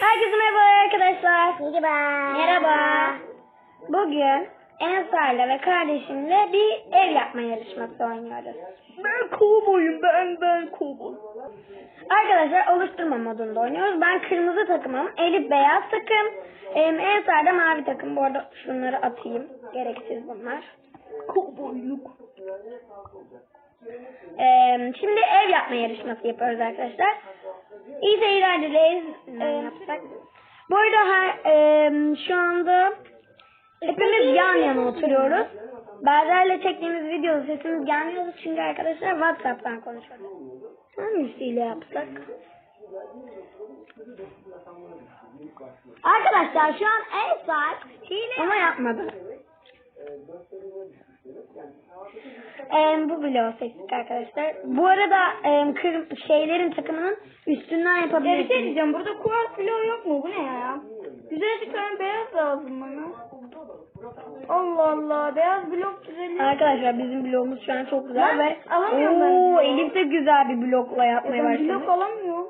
Herkese merhaba arkadaşlar. Merhaba. Merhaba. Bugün Ensar'la ve kardeşimle bir ev yapma yarışması oynuyoruz. Ben kovboyum ben ben kovboy. Arkadaşlar oluşturma modunda oynuyoruz. Ben kırmızı takımım. Elif beyaz takım. Em, Ensar da mavi takım. Bu arada şunları atayım. Gereksiz bunlar. Kovboyluk. Em, şimdi ev yapma yarışması yapıyoruz arkadaşlar. İyi seyirler dileriz. Yapsak. Bu arada her, em, şu anda hepimiz yan yana oturuyoruz. Bazılarla çektiğimiz video sesimiz gelmiyor çünkü arkadaşlar WhatsApp'tan konuşuyoruz. Hangisiyle yapsak? Arkadaşlar şu an en saat hile. Ama yapmadı. Em, bu bloğu seçtik arkadaşlar. Bu arada em, kır, şeylerin takımının üstünden Ya bir şey yapabilirsiniz. diyeceğim burada kuart bloğu yok mu? Bu ne ya? Güzel bir tane beyaz lazım bana. Allah Allah beyaz blok güzel. Arkadaşlar bizim bloğumuz şu an çok güzel Ben ve alamıyorum ben Oo, bloğu. Elif de güzel bir blokla yapmaya Ben başladı. blok alamıyorum.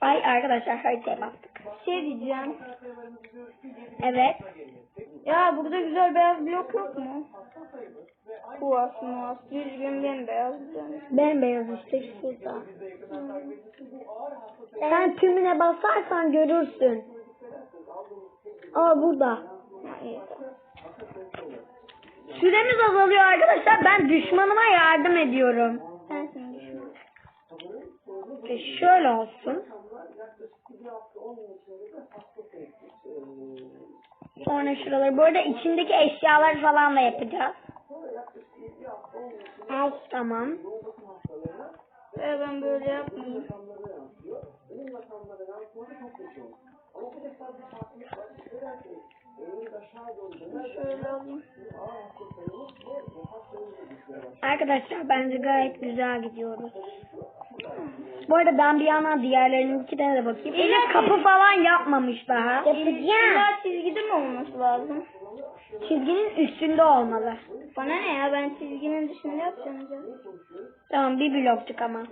Ay arkadaşlar haritaya bastık. Şey diyeceğim. Evet. Ya burada güzel beyaz blok yok mu? Kuart muart. Düzgün bembeyaz. Bembeyaz işte şurada. Sen tümüne basarsan görürsün. Aa burada. Süremiz azalıyor arkadaşlar. Ben düşmanıma yardım ediyorum. Sensin düşün. İşte şöyle olsun. Sonra şuraları. Bu arada içindeki eşyalar falan da yapacağız. Al tamam. Ya ben böyle yapmayayım. Şöyle alayım. Arkadaşlar bence gayet güzel gidiyoruz. Bu arada ben bir yandan diğerlerininkine de bakayım. Elif kapı falan yapmamış daha. İlla çizgide mi olması lazım? Çizginin üstünde olmalı. Bana ne ya ben çizginin dışında yapacağım canım. Tamam bir blokçuk ama.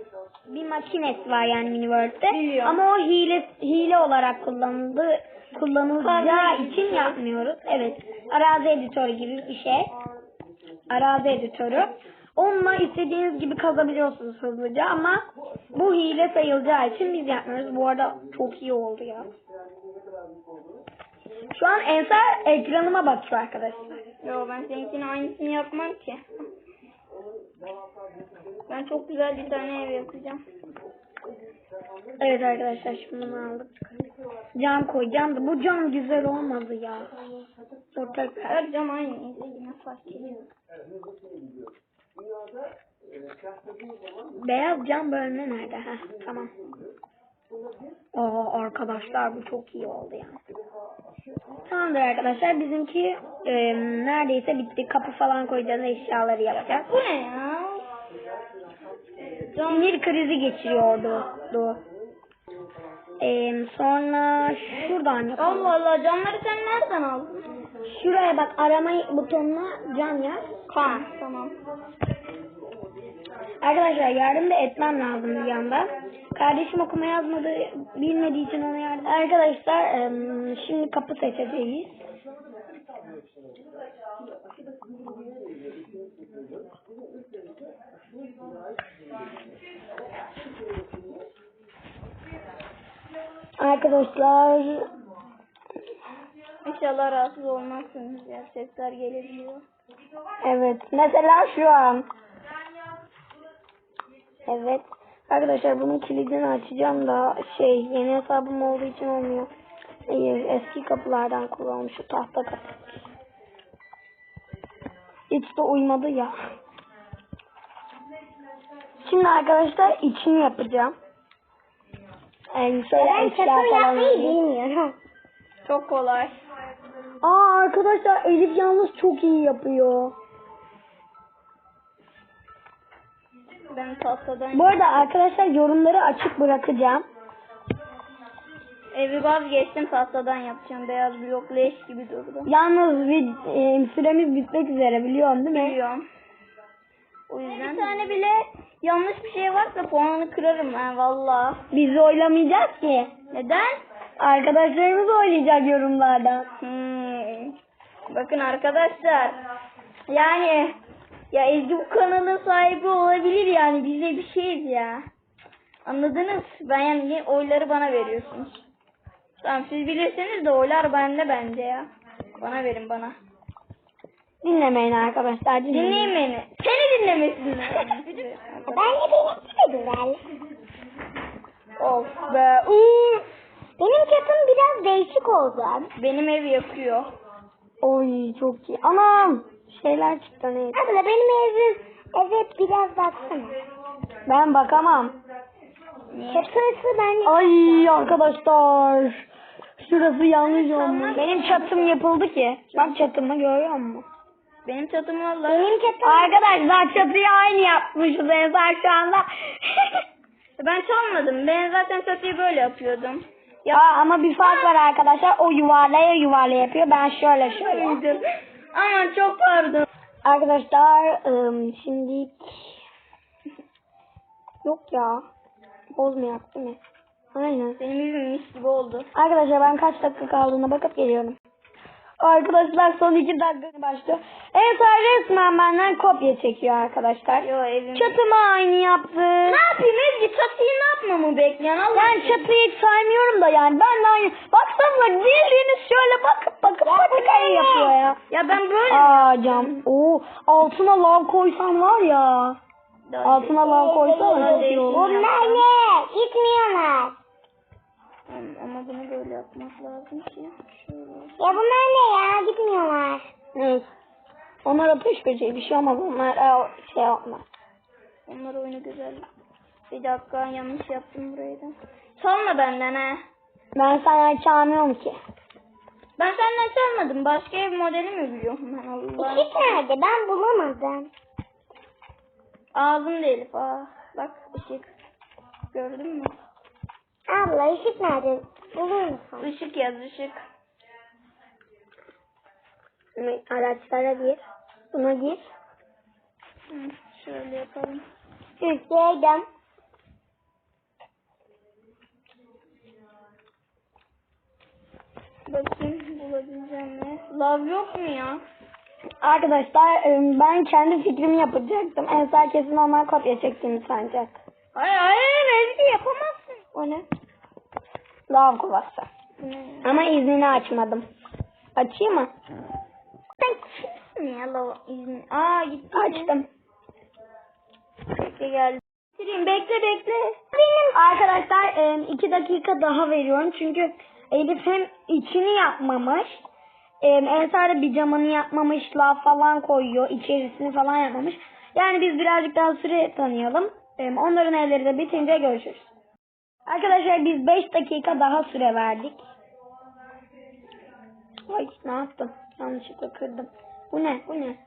Bir makinesi var yani Miniworld'de. Biliyorum. Ama o hile hile olarak kullanıldı kullanılacağı için yapmıyoruz. Evet. Arazi editörü gibi bir şey. Arazi editörü. Onunla istediğiniz gibi kazabiliyorsunuz hızlıca ama bu hile sayılacağı için biz yapmıyoruz. Bu arada çok iyi oldu ya. Şu an Ensar ekranıma bakıyor arkadaşlar. Yo ben seninkinin aynısını yapmam ki. Ben çok güzel bir tane ev yapacağım. Evet arkadaşlar şimdi bunu aldık. Cam koyacağım da bu cam güzel olmadı ya. Ortak. Her cam aynı. Yine fark ediyor. Beyaz cam bölme nerede? Heh, tamam. Aa arkadaşlar bu çok iyi oldu ya. Tamamdır arkadaşlar bizimki e, neredeyse bitti. Kapı falan koyacağız eşyaları yapacağız. Bu ne ya? Sinir krizi geçiriyordu. Du. E, sonra şuradan yapalım. Allah Allah camları sen nereden aldın? Şuraya bak arama butonuna cam yaz. Kan. Tamam. Arkadaşlar yardım da etmem lazım bir yandan. Kardeşim okuma yazmadığı bilmediği için ona yardım. Arkadaşlar şimdi kapı seçeceğiz. Arkadaşlar İnşallah rahatsız olmazsınız ya. Sesler gelebiliyor. evet mesela şu an. Evet. Arkadaşlar bunun kilidini açacağım da şey yeni hesabım olduğu için olmuyor. Hayır eski kapılardan kullandım şu tahta kapı. Hiç de uymadı ya. Şimdi arkadaşlar içini yapacağım. Yani şöyle eşya falan bilmiyorum. Çok kolay. Aa arkadaşlar Elif yalnız çok iyi yapıyor. Ben tahtadan Bu arada arkadaşlar yorumları açık bırakacağım. evi vazgeçtim tahtadan yapacağım. Beyaz blok leş gibi durdu. Yalnız vid- e, süremiz bitmek üzere biliyorsun değil mi? Biliyorum. O yüzden. Bir tane bile yanlış bir şey varsa puanını kırarım ha valla. Biz oylamayacağız ki. Neden? Arkadaşlarımız oynayacak yorumlardan. Hmm. Bakın arkadaşlar. Yani ya Ezgi bu kanalın sahibi olabilir yani biz de bir şeyiz ya. Anladınız? Ben yani oyları bana veriyorsunuz. Tamam siz bilirsiniz de oylar bende bence ya. Bana verin bana. Dinlemeyin arkadaşlar. Dinleyin. Dinleyin beni. Seni dinlemesinler. Bence benimki de güzel. of be. Uf. Benim çatım biraz değişik oldu. Benim ev yakıyor. Oy çok iyi. Anam. Şeyler çıktı neyse. Abla benim evim evet biraz baksana. Ben bakamam. Çatısı ben... Ay arkadaşlar. Şurası yanlış olmuş. Benim çatım yapıldı ki. Bak çatımı görüyor musun? Benim çatım valla. Benim çatım... Arkadaşlar çatıyı aynı yapmışız Ezar şu anda. Ben çalmadım. Ben zaten çatıyı böyle yapıyordum. Ya ama bir fark var arkadaşlar. O yuvarlaya yuvarlaya yapıyor. Ben şöyle şöyle. Aman çok pardon. Arkadaşlar ım, şimdi yok ya bozmayak değil mi? Aynen. Benim evim mis gibi oldu. Arkadaşlar ben kaç dakika kaldığına bakıp geliyorum. Arkadaşlar son iki dakika başlıyor. Ensar resmen benden kopya çekiyor arkadaşlar. Yo evim. Çatımı aynı yaptı. Ne yapayım Ezgi çatıyı ne yapmamı bekliyorsun Allah Ben aşkına? çatıyı hiç saymıyorum da yani. Ben de aynı. Baksanıza bildiğiniz şöyle bakıp bakıp bakıp aynı yapıyor ya. Ya ben böyle Aa cam. Oo, altına lav koysan var ya. Altına lav koysan çok iyi olur. Bunlar ne? Gitmiyorlar. Ama bunu böyle yapmak lazım ki. Şöyle. Ya bunlar ne ya? Gitmiyorlar. Ne? Onlar ateş böceği bir şey olmaz. Onlar e, şey yapmaz. Onlar oyunu güzel. Bir dakika yanlış yaptım burayı da. Çalma benden ha. Ben sana çalmıyorum ki. Ben senden çalmadım. Başka ev modeli mi biliyorum ben Allah. nerede? Ben bulamadım. Ağzım değil. Aa, bak ışık. Gördün mü? Abla ışık nerede? Bulur musun? Işık yaz ışık. Araçlara gir. Buna gir. Hı, şöyle yapalım. Türkiye'den. Bakayım bulabileceğim mi? Lav yok mu ya? Arkadaşlar e, ben kendi fikrimi yapacaktım. Ensar kesin onlar kopya çektiğimi sanacak. Hayır hayır Ezgi yapamazsın. O ne? Lav kovası. Ne? Ama iznini açmadım. Açayım mı? Ne ya lav izni? Aa gitti. Açtım. Bekle geldi. Bekle bekle. Benim arkadaşlar iki dakika daha veriyorum. Çünkü Elif hem içini yapmamış. Ensar da bir camını yapmamış. Lav falan koyuyor. içerisini falan yapmamış. Yani biz birazcık daha süre tanıyalım. Onların evleri de bitince görüşürüz. Arkadaşlar biz 5 dakika daha süre verdik. Ay ne yaptım? Yanlışlıkla kırdım. Bu ne? Bu ne?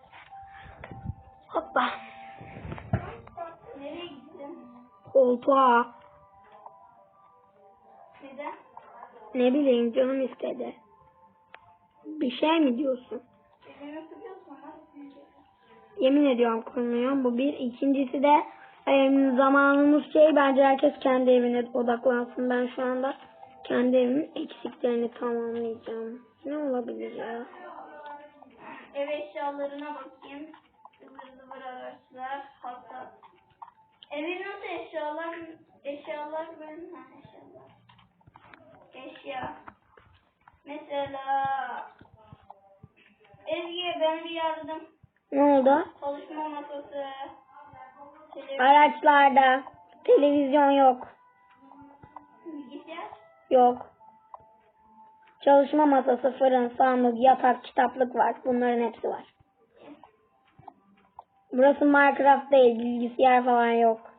Hoppa. Nereye gittin? Koltuğa. Neden? Ne bileyim canım istedi. Bir şey mi diyorsun? Ama. Yemin ediyorum kurmuyorum. Bu bir. İkincisi de zamanımız şey bence herkes kendi evine odaklansın. Ben şu anda kendi evimin eksiklerini tamamlayacağım. Ne olabilir ya? Ev eşyalarına bakayım. Zıvır zıvır araçlar. Hatta evin nasıl eşyalar? Eşyalar benim ha eşyalar. Eşya. Mesela Ezgi'ye ben bir yardım. Ne oldu? Çalışma masası. Araçlarda televizyon yok. Bilgisayar. Yok. Çalışma masası, fırın, sandık, yatak, kitaplık var. Bunların hepsi var. Burası Minecraft değil. Bilgisayar falan yok.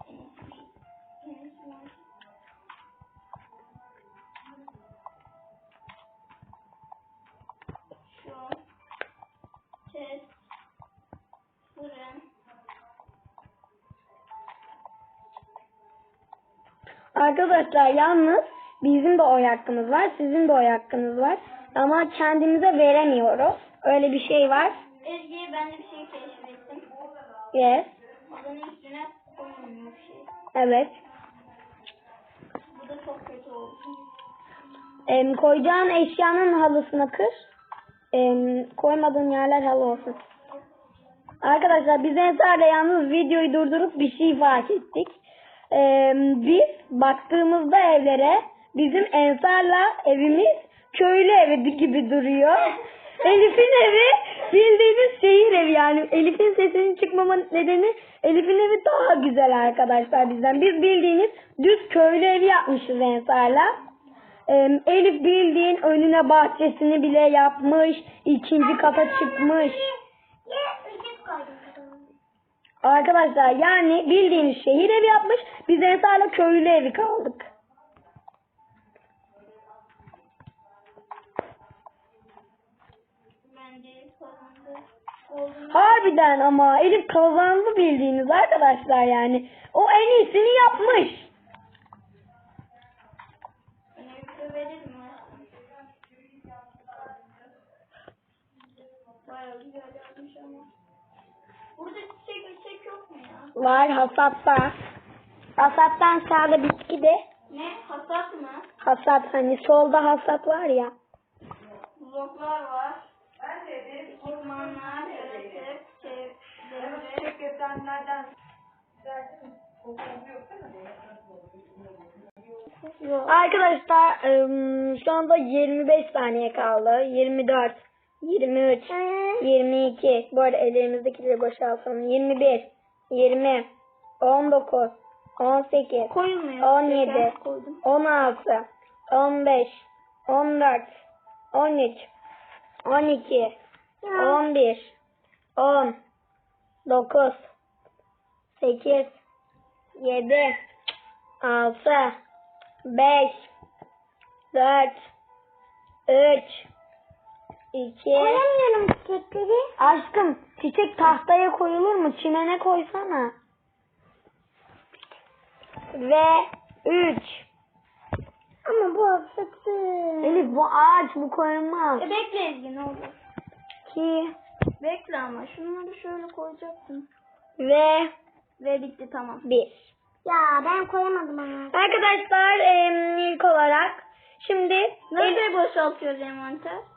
Arkadaşlar yalnız bizim de oy hakkımız var. Sizin de oy hakkınız var. Ama kendimize veremiyoruz. Öyle bir şey var. Ezgi'ye ben de bir şey keşfettim. Yes. Odanın üstüne koyulmuyor bir şey. Evet. Bu da çok kötü oldu. Em, koyacağın eşyanın halısına kır. Em, koymadığın yerler halı olsun. Arkadaşlar biz Ensar'la yalnız videoyu durdurup bir şey fark ettik. Em, biz baktığımızda evlere bizim Ensar'la evimiz köylü evi gibi duruyor. Elif'in evi bildiğiniz şehir evi yani. Elif'in sesinin çıkmama nedeni Elif'in evi daha güzel arkadaşlar bizden. Biz bildiğiniz düz köylü evi yapmışız Ensar'la. Em, Elif bildiğin önüne bahçesini bile yapmış. ikinci kata çıkmış. Arkadaşlar yani bildiğiniz şehir evi yapmış. Biz Ensar'la köylü evi kaldık. Harbiden ama Elif kazandı bildiğiniz arkadaşlar yani. O en iyisini yapmış. Bayağı güzel. Burada çiçek çiçek yok mu ya? Var hasatta. Hasattan sağda bitki de. Ne? Hasat mı? Hasat hani solda hasat var ya. Bloklar var. Ekipmanlar, yaratık, çevre. Arkadaşlar ım, şu anda 25 saniye kaldı. 24, 23, 22. Bu arada ellerimizdekileri boşaltalım. 21, 20, 19, 18, Koyulmuyor. 17, Şeker koydum. 16, 15, 14, 13, 12, 11, 10, 9, 8, 7, 6, 5, 4, 3, 2, Koyamıyorum çiçekleri. Aşkım çiçek tahtaya koyulur mu? Çimene koysana. Ve 3. Ama bu hasatı. Elif bu ağaç bu koyulmaz. E bekle Ezgi ne olur. 2 Bekle ama şunları şöyle koyacaktım. ve Ve bitti tamam. 1. Ya ben koyamadım ama. Arkadaşlar em, ilk olarak şimdi Nasıl boşaltıyoruz envanter?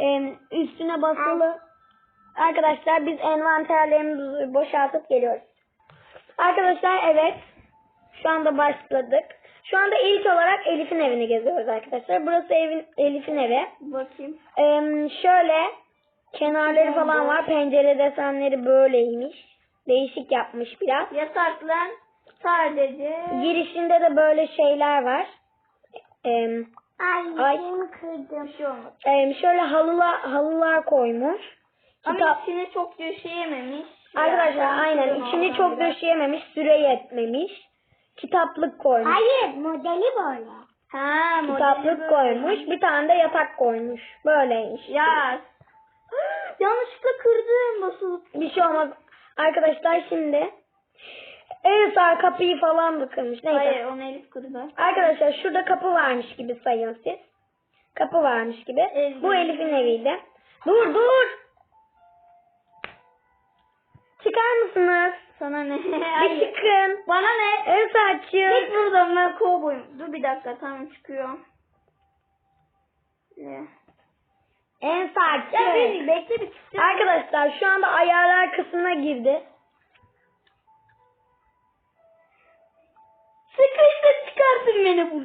Em, üstüne basılı. Arkadaşlar biz envanterlerimizi boşaltıp geliyoruz. Arkadaşlar evet. Şu anda başladık. Şu anda ilk olarak Elif'in evini geziyoruz arkadaşlar. Burası evin Elif'in evi. Bakayım. Em, şöyle kenarları falan var. Pencere desenleri böyleymiş. Değişik yapmış biraz. Yataklar sadece... Girişinde de böyle şeyler var. Em, Ay, Ay. şeyimi kırdım. Bir şey olmadı. em, şöyle halılar, halılar koymuş. Ama Kitap- içine çok döşeyememiş. Arkadaşlar Ya, aynen içini çok döşeyememiş, süre yetmemiş. Kitaplık koymuş. Hayır modeli böyle. Ha Kitaplık böyle. koymuş. Bir tane de yatak koymuş. Böyleymiş. Ya. Yanlışlıkla kırdım basıp. Bir şey olmaz. Arkadaşlar şimdi en sağ kapıyı falan da kırmış. Neyse. Hayır onu Elif kırdı. Arkadaşlar şurada kapı varmış gibi sayın siz. Kapı varmış gibi. Elif'in Bu Elif'in eviydi. Dur dur. Çıkar mısınız? Sana ne? Bir çıkın. Bana ne? En sağ Git çık. buradan ben kovboyum. Dur bir dakika tamam çıkıyor. Ne? En sağ Ya bekle bir çıksın. Arkadaşlar şu anda ayarlar kısmına girdi.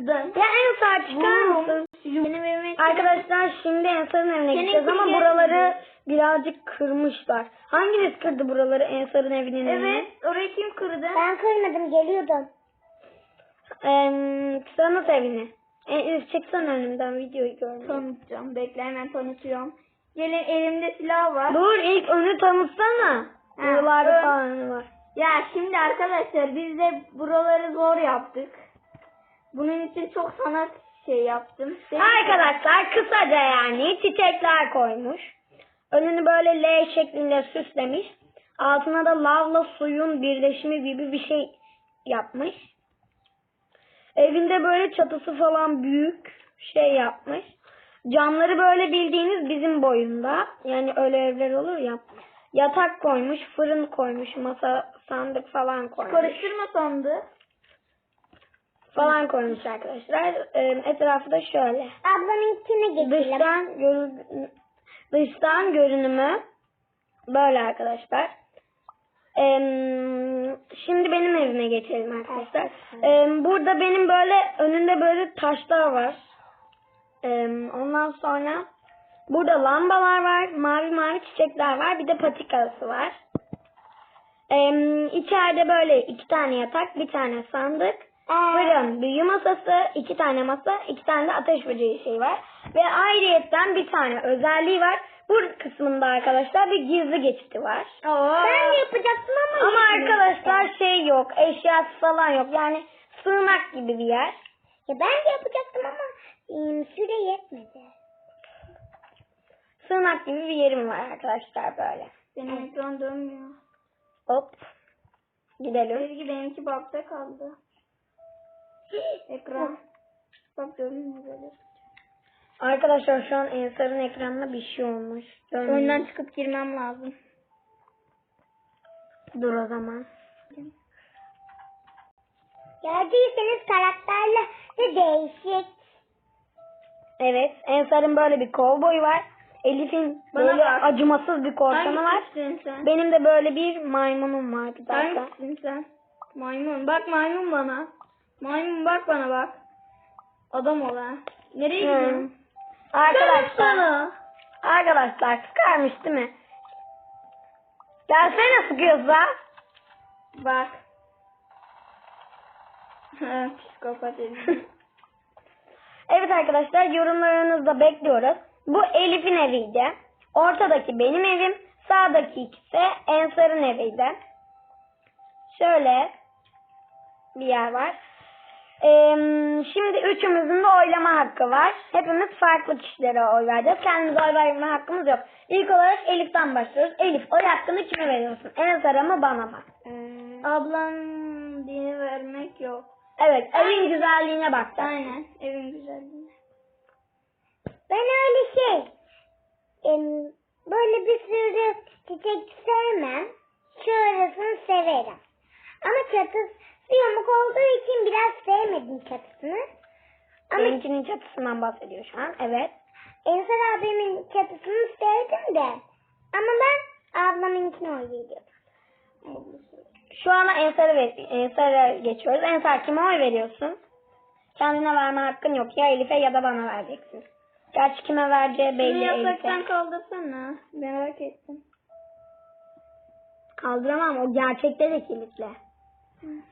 Buradan. Ya en sağ çıkar mısın? Benim evime Arkadaşlar şimdi Ensar'ın evine Senin gideceğiz ama buraları birazcık kırmışlar. Hanginiz kırdı buraları Ensar'ın evinin önüne? Evet orayı kim kırdı? Ben kırmadım geliyordum. Eee tanıt evini. E, çıksana önümden videoyu görmeye. Tanıtacağım. Bekle hemen tanıtıyorum. Gelin elimde silah var. Dur ilk önü tanıtsana. Ha, Buralarda ön. falan var. Ya şimdi arkadaşlar biz de buraları zor yaptık. Bunun için çok sanat şey yaptım. Benim- Arkadaşlar kısaca yani çiçekler koymuş. Önünü böyle L şeklinde süslemiş. Altına da lavla suyun birleşimi gibi bir şey yapmış. Evinde böyle çatısı falan büyük şey yapmış. Camları böyle bildiğiniz bizim boyunda. Yani öyle evler olur ya. Yatak koymuş, fırın koymuş, masa, sandık falan koymuş. Karıştırma sandı. Falan koymuş arkadaşlar. E, etrafı da şöyle. Ablamınkine geçelim. Dıştan görü dıştan görünümü böyle arkadaşlar. Ee, şimdi benim evime geçelim arkadaşlar. Ee, burada benim böyle önünde böyle taşlar var. Ee, ondan sonra burada lambalar var, mavi mavi çiçekler var, bir de patikası var. Ee, içeride böyle iki tane yatak, bir tane sandık, fırın, büyü masası, iki tane masa, iki tane de ateş böceği şey var. Ve ayrıyetten bir tane özelliği var. Bu kısmında arkadaşlar bir gizli geçiti var. Ben de yapacaktım ama. Ama arkadaşlar şey yok, eşyası falan yok. Yani sığınak gibi bir yer. Ya ben de yapacaktım ama ım, süre yetmedi. Sığınak gibi bir yerim var arkadaşlar böyle. Benim ekran dönmüyor. Hop. Gidelim. Ezgi benimki bakta kaldı. Ekran. Bak dönmüyor böyle. Arkadaşlar şu an Ensar'ın ekranına bir şey olmuş. Görmüyor Oyundan çıkıp girmem lazım. Dur o zaman. Gördüyseniz karakterle de değişik. Evet. Ensar'ın böyle bir kovboy var. Elif'in Bana böyle bak. acımasız bir korsanı var. Sen? Benim de böyle bir maymunum var bir dakika. Hangisisin sen? Maymun. Bak maymun bana. Maymun bak bana bak. Adam ol ha. Nereye Hı. gidiyorsun? Arkadaşlar. Arkadaşlar sıkarmış değil mi? Gelsene sıkıyorsa. Bak. Ha, Psikopat herif. Evet arkadaşlar yorumlarınızı bekliyoruz. Bu Elif'in eviydi. Ortadaki benim evim. Sağdaki ikisi Ensar'ın eviydi. Şöyle bir yer var. Ee, şimdi üçümüzün de oylama hakkı var. Hepimiz farklı kişilere oy vereceğiz. Kendimize oy verme hakkımız yok. İlk olarak Elif'ten başlıyoruz. Elif oy hakkını kime veriyorsun? Ensar'a mı bana mı? Ablam diye vermek yok. Evet evin güzelliğine bak. Aynen. Evin güzelliği. Ben öyle şey. böyle bir sürü çiçek sevmem. Şurasını severim. Ama çatısı yamuk olduğu için biraz sevmedim çatısını. Ama Benimkinin çatısından bahsediyor şu an. Evet. Ensar abimin çatısını sevdim de. Ama ben ablamınkine oy veriyorum. Şu anda Ensar'a ver, Ensar'a geçiyoruz. Ensar kime oy veriyorsun? Kendine verme hakkın yok. Ya Elif'e ya da bana vereceksin. Gerçi kime vereceği belli Elif'e. kaldırsana. Merak ettim. Kaldıramam o gerçekte de kilitli.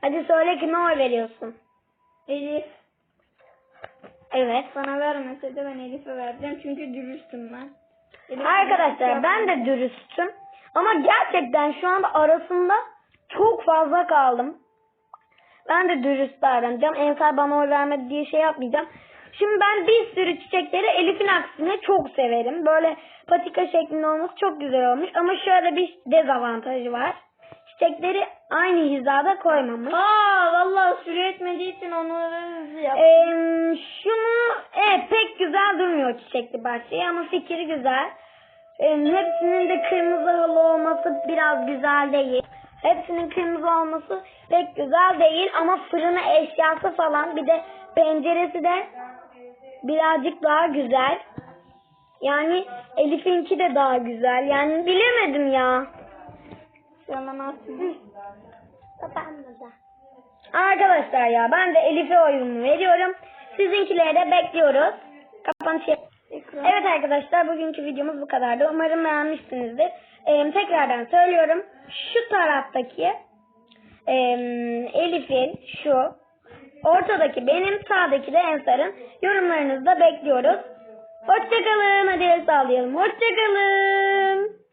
Hadi söyle kime oy veriyorsun? Elif. Evet. Bana vermese de ben Elif'e vereceğim. Çünkü dürüstüm ben. Elif Arkadaşlar ben de dürüstüm. Ama gerçekten şu anda arasında çok fazla kaldım. Ben de dürüst davranacağım. Ensar bana oy vermedi diye şey yapmayacağım. Şimdi ben bir sürü çiçekleri Elif'in aksine çok severim. Böyle patika şeklinde olması çok güzel olmuş. Ama şöyle bir dezavantajı var. Çiçekleri aynı hizada koymamış. Aa vallahi süre etmediği için onları hızlı yap. Ee, şunu evet pek güzel durmuyor çiçekli bahçeyi ama fikri güzel. Ee, hepsinin de kırmızı halı olması biraz güzel değil. Hepsinin kırmızı olması pek güzel değil ama fırını eşyası falan bir de penceresi de birazcık daha güzel. Yani Elif'inki de daha güzel. Yani bilemedim ya. Atma. Babamıza. Arkadaşlar ya ben de Elif'e oyumu veriyorum. Sizinkileri de bekliyoruz. Kapanış Ekran. Evet arkadaşlar bugünkü videomuz bu kadardı. Umarım beğenmişsinizdir. Ee, tekrardan söylüyorum. Şu taraftaki ee, Elif'in şu ortadaki benim sağdaki de Ensar'ın yorumlarınızı da bekliyoruz. Hoşçakalın. Hadi el sağlayalım. Hoşçakalın.